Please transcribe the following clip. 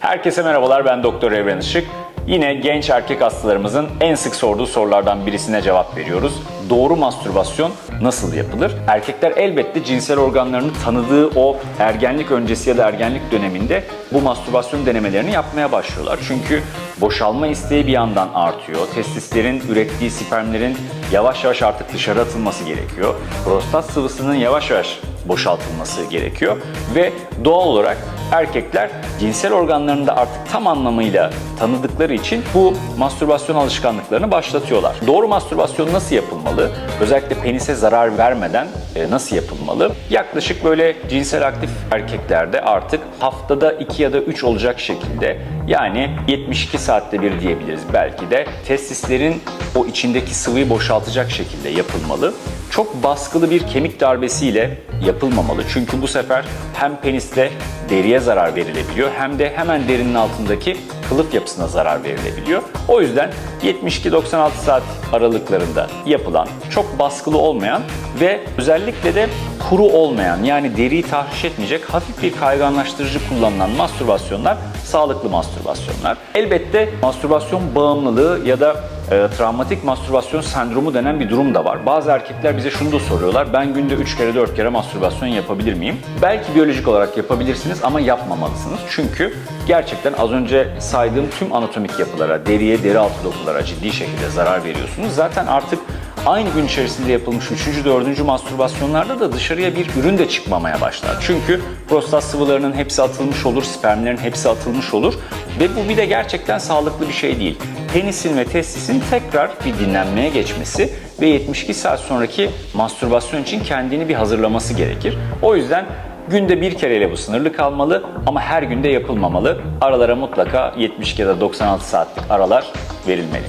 Herkese merhabalar ben Doktor Evren Işık. Yine genç erkek hastalarımızın en sık sorduğu sorulardan birisine cevap veriyoruz. Doğru mastürbasyon nasıl yapılır? Erkekler elbette cinsel organlarını tanıdığı o ergenlik öncesi ya da ergenlik döneminde bu mastürbasyon denemelerini yapmaya başlıyorlar. Çünkü boşalma isteği bir yandan artıyor. Testislerin ürettiği spermlerin yavaş yavaş artık dışarı atılması gerekiyor. Prostat sıvısının yavaş yavaş boşaltılması gerekiyor ve doğal olarak erkekler cinsel organlarını da artık tam anlamıyla tanıdıkları için bu mastürbasyon alışkanlıklarını başlatıyorlar. Doğru mastürbasyon nasıl yapılmalı? Özellikle penise zarar vermeden nasıl yapılmalı? Yaklaşık böyle cinsel aktif erkeklerde artık haftada 2 ya da 3 olacak şekilde yani 72 saatte bir diyebiliriz belki de testislerin o içindeki sıvıyı boşaltacak şekilde yapılmalı. Çok baskılı bir kemik darbesiyle yapılmamalı. Çünkü bu sefer hem peniste deriye zarar verilebiliyor hem de hemen derinin altındaki kılıf yapısına zarar verilebiliyor. O yüzden 72-96 saat aralıklarında yapılan, çok baskılı olmayan ve özellikle de kuru olmayan yani deriyi tahriş etmeyecek hafif bir kayganlaştırıcı kullanılan mastürbasyonlar sağlıklı mastürbasyonlar. Elbette mastürbasyon bağımlılığı ya da e, travmatik mastürbasyon sendromu denen bir durum da var. Bazı erkekler bize şunu da soruyorlar. Ben günde 3 kere 4 kere mastürbasyon yapabilir miyim? Belki biyolojik olarak yapabilirsiniz ama yapmamalısınız. Çünkü gerçekten az önce saydığım tüm anatomik yapılara, deriye, deri altı dokulara ciddi şekilde zarar veriyorsunuz. Zaten artık aynı gün içerisinde yapılmış 3. 4. mastürbasyonlarda da dışarıya bir ürün de çıkmamaya başlar. Çünkü prostat sıvılarının hepsi atılmış olur, spermlerin hepsi atılmış olur ve bu bir de gerçekten sağlıklı bir şey değil. Penisin ve testisin tekrar bir dinlenmeye geçmesi ve 72 saat sonraki mastürbasyon için kendini bir hazırlaması gerekir. O yüzden Günde bir kereyle bu sınırlı kalmalı ama her günde yapılmamalı. Aralara mutlaka 72 ya da 96 saatlik aralar verilmeli.